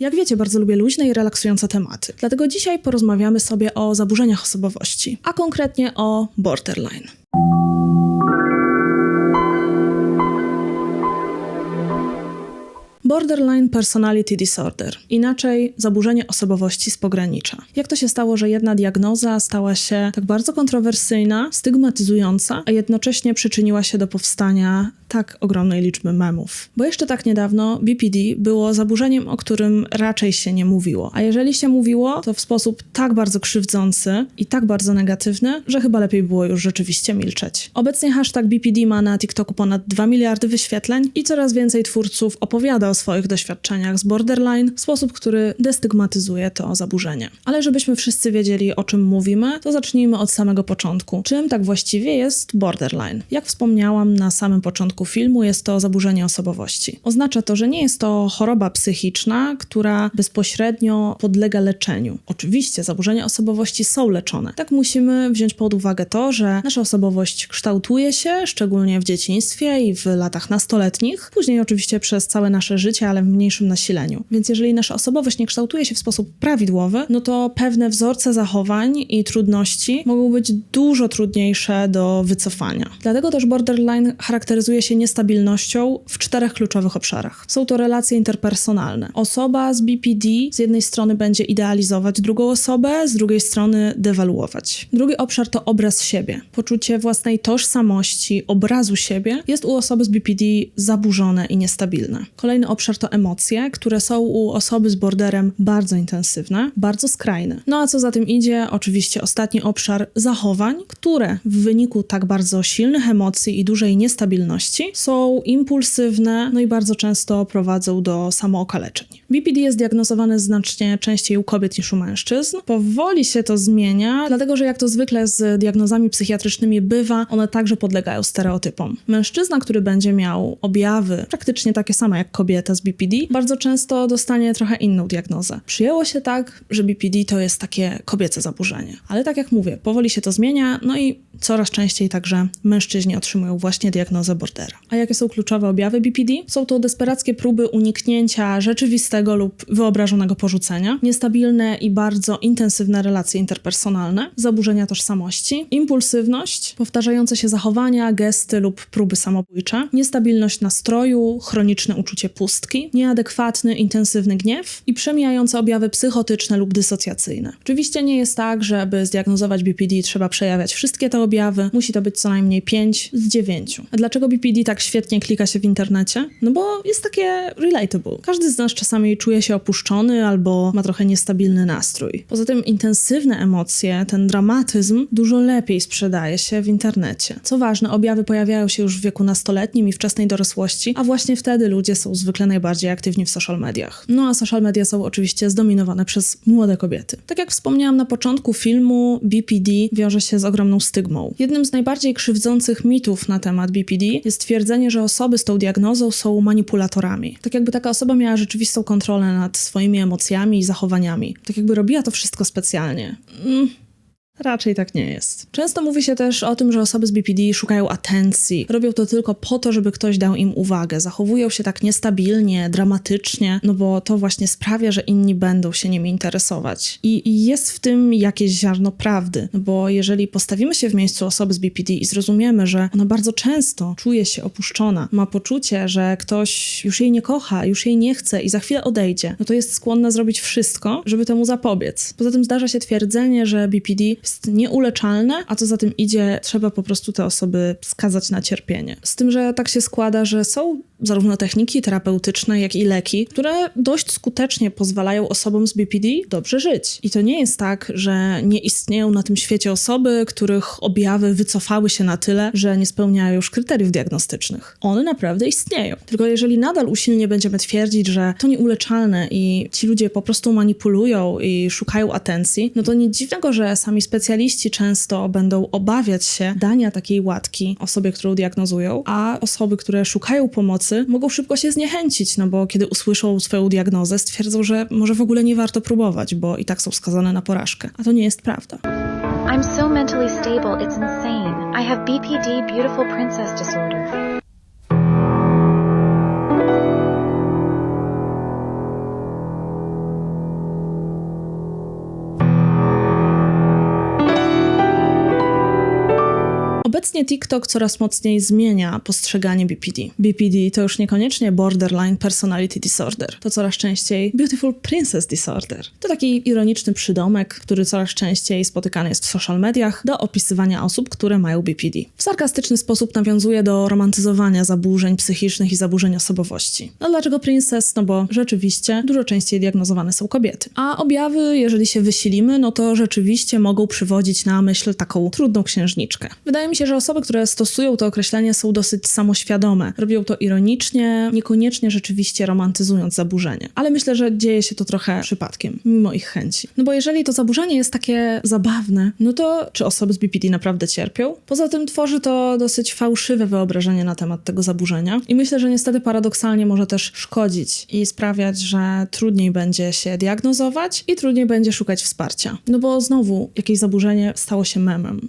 Jak wiecie, bardzo lubię luźne i relaksujące tematy. Dlatego dzisiaj porozmawiamy sobie o zaburzeniach osobowości, a konkretnie o borderline. Borderline Personality Disorder, inaczej zaburzenie osobowości z pogranicza. Jak to się stało, że jedna diagnoza stała się tak bardzo kontrowersyjna, stygmatyzująca, a jednocześnie przyczyniła się do powstania tak ogromnej liczby memów? Bo jeszcze tak niedawno BPD było zaburzeniem, o którym raczej się nie mówiło. A jeżeli się mówiło, to w sposób tak bardzo krzywdzący i tak bardzo negatywny, że chyba lepiej było już rzeczywiście milczeć. Obecnie hashtag BPD ma na TikToku ponad 2 miliardy wyświetleń i coraz więcej twórców opowiada o swoich doświadczeniach z borderline w sposób, który destygmatyzuje to zaburzenie. Ale żebyśmy wszyscy wiedzieli, o czym mówimy, to zacznijmy od samego początku. Czym tak właściwie jest borderline? Jak wspomniałam na samym początku filmu, jest to zaburzenie osobowości. Oznacza to, że nie jest to choroba psychiczna, która bezpośrednio podlega leczeniu. Oczywiście zaburzenia osobowości są leczone. Tak musimy wziąć pod uwagę to, że nasza osobowość kształtuje się, szczególnie w dzieciństwie i w latach nastoletnich, później oczywiście przez całe nasze życie, ale w mniejszym nasileniu. Więc jeżeli nasza osobowość nie kształtuje się w sposób prawidłowy, no to pewne wzorce zachowań i trudności mogą być dużo trudniejsze do wycofania. Dlatego też borderline charakteryzuje się niestabilnością w czterech kluczowych obszarach. Są to relacje interpersonalne. Osoba z BPD z jednej strony będzie idealizować drugą osobę, z drugiej strony dewaluować. Drugi obszar to obraz siebie. Poczucie własnej tożsamości, obrazu siebie jest u osoby z BPD zaburzone i niestabilne. Kolejny obszar to emocje, które są u osoby z borderem bardzo intensywne, bardzo skrajne. No a co za tym idzie, oczywiście ostatni obszar zachowań, które w wyniku tak bardzo silnych emocji i dużej niestabilności są impulsywne, no i bardzo często prowadzą do samookaleczeń. BPD jest diagnozowany znacznie częściej u kobiet niż u mężczyzn. Powoli się to zmienia, dlatego że jak to zwykle z diagnozami psychiatrycznymi bywa, one także podlegają stereotypom. Mężczyzna, który będzie miał objawy praktycznie takie same jak kobieta z BPD, bardzo często dostanie trochę inną diagnozę. Przyjęło się tak, że BPD to jest takie kobiece zaburzenie. Ale tak jak mówię, powoli się to zmienia, no i coraz częściej także mężczyźni otrzymują właśnie diagnozę bordera. A jakie są kluczowe objawy BPD? Są to desperackie próby uniknięcia rzeczywistego lub wyobrażonego porzucenia, niestabilne i bardzo intensywne relacje interpersonalne, zaburzenia tożsamości, impulsywność, powtarzające się zachowania, gesty lub próby samobójcze, niestabilność nastroju, chroniczne uczucie nieadekwatny, intensywny gniew i przemijające objawy psychotyczne lub dysocjacyjne. Oczywiście nie jest tak, że aby zdiagnozować BPD trzeba przejawiać wszystkie te objawy, musi to być co najmniej 5 z 9. A dlaczego BPD tak świetnie klika się w internecie? No bo jest takie relatable. Każdy z nas czasami czuje się opuszczony albo ma trochę niestabilny nastrój. Poza tym intensywne emocje, ten dramatyzm dużo lepiej sprzedaje się w internecie. Co ważne, objawy pojawiają się już w wieku nastoletnim i wczesnej dorosłości, a właśnie wtedy ludzie są zwykle najbardziej aktywni w social mediach. No a social media są oczywiście zdominowane przez młode kobiety. Tak jak wspomniałam na początku filmu, BPD wiąże się z ogromną stygmą. Jednym z najbardziej krzywdzących mitów na temat BPD jest twierdzenie, że osoby z tą diagnozą są manipulatorami. Tak jakby taka osoba miała rzeczywistą kontrolę nad swoimi emocjami i zachowaniami. Tak jakby robiła to wszystko specjalnie. Mm. Raczej tak nie jest. Często mówi się też o tym, że osoby z BPD szukają atencji. Robią to tylko po to, żeby ktoś dał im uwagę. Zachowują się tak niestabilnie, dramatycznie, no bo to właśnie sprawia, że inni będą się nimi interesować. I, jest w tym jakieś ziarno prawdy, no bo jeżeli postawimy się w miejscu osoby z BPD i zrozumiemy, że ona bardzo często czuje się opuszczona, ma poczucie, że ktoś już jej nie kocha, już jej nie chce i za chwilę odejdzie, no to jest skłonna zrobić wszystko, żeby temu zapobiec. Poza tym zdarza się twierdzenie, że BPD jest nieuleczalne, a co za tym idzie, trzeba po prostu te osoby skazać na cierpienie. Z tym, że tak się składa, że są zarówno techniki terapeutyczne, jak i leki, które dość skutecznie pozwalają osobom z BPD dobrze żyć. I to nie jest tak, że nie istnieją na tym świecie osoby, których objawy wycofały się na tyle, że nie spełniają już kryteriów diagnostycznych. One naprawdę istnieją. Tylko jeżeli nadal usilnie będziemy twierdzić, że to nieuleczalne i ci ludzie po prostu manipulują i szukają atencji, no to nic dziwnego, że sami specjaliści często będą obawiać się dania takiej łatki osobie, którą diagnozują, a osoby, które szukają pomocy, mogą szybko się zniechęcić, no bo kiedy usłyszą swoją diagnozę, stwierdzą, że może w ogóle nie warto próbować, bo i tak są skazane na porażkę. A to nie jest prawda. I'm so mentally stable, it's insane. I have BPD, beautiful princess disorder. Obecnie TikTok coraz mocniej zmienia postrzeganie BPD. BPD to już niekoniecznie borderline personality disorder, to coraz częściej beautiful princess disorder. To taki ironiczny przydomek, który coraz częściej spotykany jest w social mediach do opisywania osób, które mają BPD. W sarkastyczny sposób nawiązuje do romantyzowania zaburzeń psychicznych i zaburzeń osobowości. No dlaczego princess? No bo rzeczywiście dużo częściej diagnozowane są kobiety. A objawy, jeżeli się wysilimy, no to rzeczywiście mogą przywodzić na myśl taką trudną księżniczkę. Wydaje mi się, że osoby, które stosują to określenie są dosyć samoświadome. Robią to ironicznie, niekoniecznie rzeczywiście romantyzując zaburzenie. Ale myślę, że dzieje się to trochę przypadkiem, mimo ich chęci. No bo jeżeli to zaburzenie jest takie zabawne, no to czy osoby z BPD naprawdę cierpią? Poza tym tworzy to dosyć fałszywe wyobrażenie na temat tego zaburzenia i myślę, że niestety paradoksalnie może też szkodzić i sprawiać, że trudniej będzie się diagnozować i trudniej będzie szukać wsparcia. No bo znowu jakieś zaburzenie stało się memem.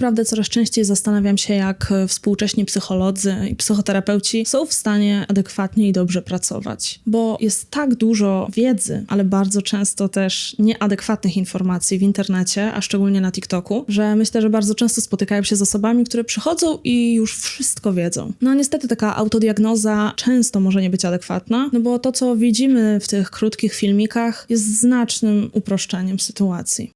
Naprawdę coraz częściej zastanawiam się, jak e, współcześni psycholodzy i psychoterapeuci są w stanie adekwatnie i dobrze pracować, bo jest tak dużo wiedzy, ale bardzo często też nieadekwatnych informacji w internecie, a szczególnie na TikToku, że myślę, że bardzo często spotykają się z osobami, które przychodzą i już wszystko wiedzą. No niestety taka autodiagnoza często może nie być adekwatna, no bo to, co widzimy w tych krótkich filmikach, jest znacznym uproszczeniem sytuacji.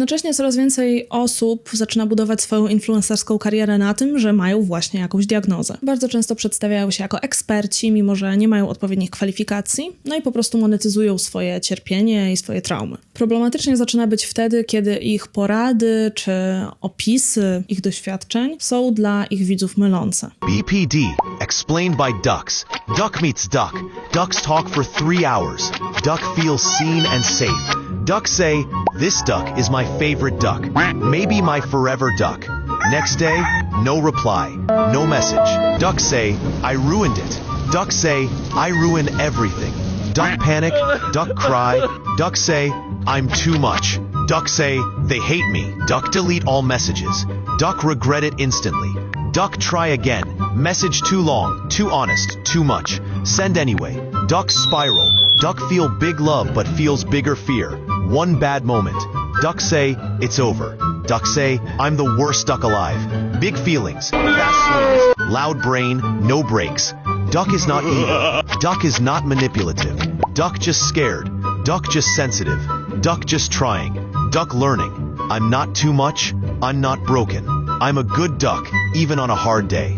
Jednocześnie coraz więcej osób zaczyna budować swoją influencerską karierę na tym, że mają właśnie jakąś diagnozę. Bardzo często przedstawiają się jako eksperci, mimo że nie mają odpowiednich kwalifikacji, no i po prostu monetyzują swoje cierpienie i swoje traumy. Problematycznie zaczyna być wtedy, kiedy ich porady czy opisy ich doświadczeń są dla ich widzów mylące. BPD, explained by ducks. Duck meets duck. Ducks talk for three hours. Duck feels seen and safe. Duck say, This duck is my favorite duck. Maybe my forever duck. Next day, no reply. No message. Duck say, I ruined it. Duck say, I ruin everything. Duck panic. Duck cry. Duck say, I'm too much. Duck say, they hate me. Duck delete all messages. Duck regret it instantly. Duck try again. Message too long, too honest, too much. Send anyway. Duck spiral. Duck feel big love but feels bigger fear. One bad moment. Duck say, it's over. Duck say, I'm the worst duck alive. Big feelings, fast swings, loud brain, no brakes. Duck is not evil. Duck is not manipulative. Duck just scared. Duck just sensitive. Duck just trying. Duck learning. I'm not too much. I'm not broken. I'm a good duck, even on a hard day.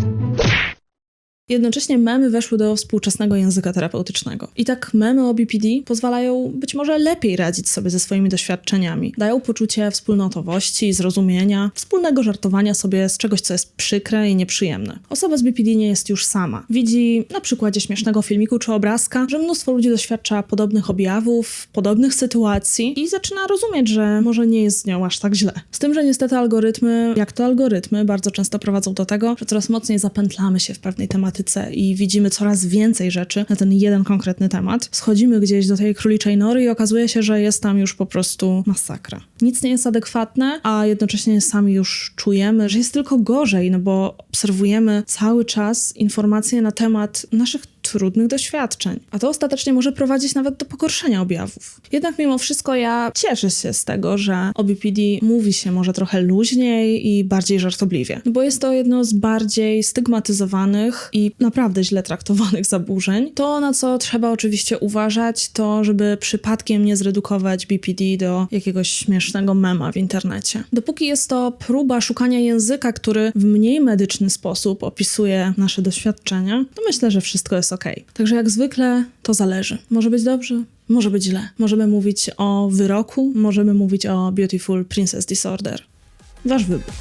Jednocześnie memy weszły do współczesnego języka terapeutycznego. I tak memy o BPD pozwalają być może lepiej radzić sobie ze swoimi doświadczeniami. Dają poczucie wspólnotowości, zrozumienia, wspólnego żartowania sobie z czegoś, co jest przykre i nieprzyjemne. Osoba z BPD nie jest już sama. Widzi na przykładzie śmiesznego filmiku czy obrazka, że mnóstwo ludzi doświadcza podobnych objawów, podobnych sytuacji i zaczyna rozumieć, że może nie jest z nią aż tak źle. Z tym, że niestety algorytmy, jak to algorytmy, bardzo często prowadzą do tego, że coraz mocniej zapętlamy się w pewnej tematyce i widzimy coraz więcej rzeczy na ten jeden konkretny temat. Schodzimy gdzieś do tej króliczej nory i okazuje się, że jest tam już po prostu masakra. Nic nie jest adekwatne, a jednocześnie sami już czujemy, że jest tylko gorzej, no bo obserwujemy cały czas informacje na temat naszych trudnych doświadczeń, a to ostatecznie może prowadzić nawet do pogorszenia objawów. Jednak mimo wszystko ja cieszę się z tego, że o BPD mówi się może trochę luźniej i bardziej żartobliwie, bo jest to jedno z bardziej stygmatyzowanych i naprawdę źle traktowanych zaburzeń. To, na co trzeba oczywiście uważać, to żeby przypadkiem nie zredukować BPD do jakiegoś śmiesznego mema w internecie. Dopóki jest to próba szukania języka, który w mniej medyczny sposób opisuje nasze doświadczenia, to myślę, że wszystko jest ok. Okej. Także jak zwykle to zależy. Może być dobrze, może być źle. Możemy mówić o wyroku, możemy mówić o Beautiful Princess Disorder. Wasz wybór.